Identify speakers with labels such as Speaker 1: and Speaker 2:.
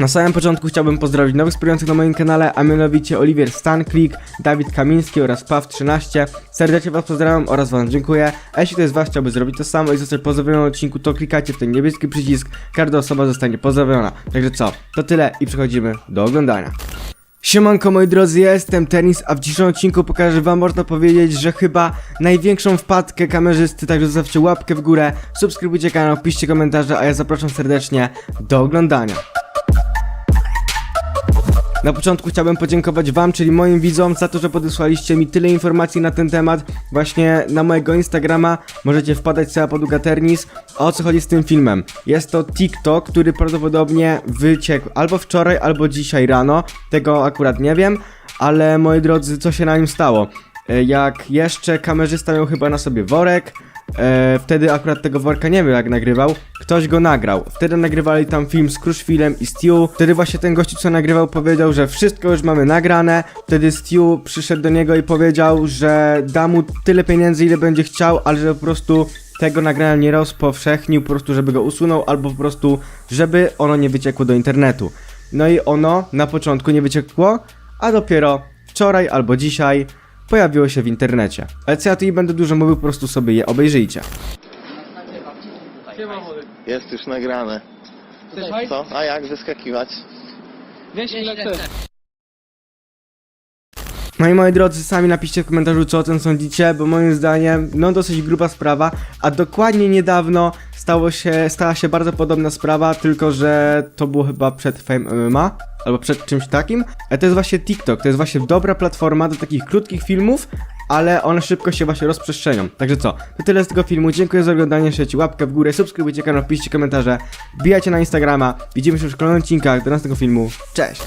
Speaker 1: Na samym początku chciałbym pozdrowić nowych wspierających na moim kanale, a mianowicie Oliwier Stanklik, Dawid Kamiński oraz Paw13. Serdecznie was pozdrawiam oraz wam dziękuję. A jeśli ktoś z was chciałby zrobić to samo i zostać pozdrowiony na odcinku, to klikajcie w ten niebieski przycisk, każda osoba zostanie pozdrowiona. Także co, to tyle i przechodzimy do oglądania. Siemanko moi drodzy, ja jestem Tenis, a w dzisiejszym odcinku pokażę wam, można powiedzieć, że chyba największą wpadkę kamerzysty, także zostawcie łapkę w górę, subskrybujcie kanał, piszcie komentarze, a ja zapraszam serdecznie do oglądania. Na początku chciałbym podziękować Wam, czyli moim widzom, za to, że podesłaliście mi tyle informacji na ten temat. Właśnie na mojego Instagrama możecie wpadać sobie pod Ternis. O co chodzi z tym filmem? Jest to TikTok, który prawdopodobnie wyciekł albo wczoraj, albo dzisiaj rano. Tego akurat nie wiem, ale moi drodzy, co się na nim stało? E, Jak jeszcze kamerzysta miał chyba na sobie worek, E, wtedy akurat tego worka nie wiem jak nagrywał. Ktoś go nagrał. Wtedy nagrywali tam film z Kruszwilem i Stu. Wtedy właśnie ten gościu co nagrywał powiedział, że wszystko już mamy nagrane. Wtedy Stu przyszedł do niego i powiedział, że da mu tyle pieniędzy ile będzie chciał, ale że po prostu tego nagrania nie rozpowszechnił, po prostu żeby go usunął, albo po prostu żeby ono nie wyciekło do internetu. No i ono na początku nie wyciekło, a dopiero wczoraj albo dzisiaj pojawiło się w internecie. Ale co ja tu nie będę dużo mówił, po prostu sobie je obejrzyjcie.
Speaker 2: Jest już nagrane.
Speaker 3: Chcesz hajs?
Speaker 2: Co? A jak wyskakiwać?
Speaker 3: Weź ile chcesz.
Speaker 1: No i moi drodzy, sami napiszcie w komentarzu, co o tym sądzicie, bo moim zdaniem, no dosyć gruba sprawa, a dokładnie niedawno stało się, stała się bardzo podobna sprawa, tylko że to było chyba przed Fame MMA, albo przed czymś takim. A to jest właśnie TikTok, to jest właśnie dobra platforma do takich krótkich filmów, ale one szybko się właśnie rozprzestrzenią. Także co, to tyle z tego filmu, dziękuję za oglądanie, szecie łapkę w górę, subskrybujcie kanał, piszcie komentarze, wbijajcie na Instagrama, widzimy się w kolejnych odcinkach do następnego filmu, cześć!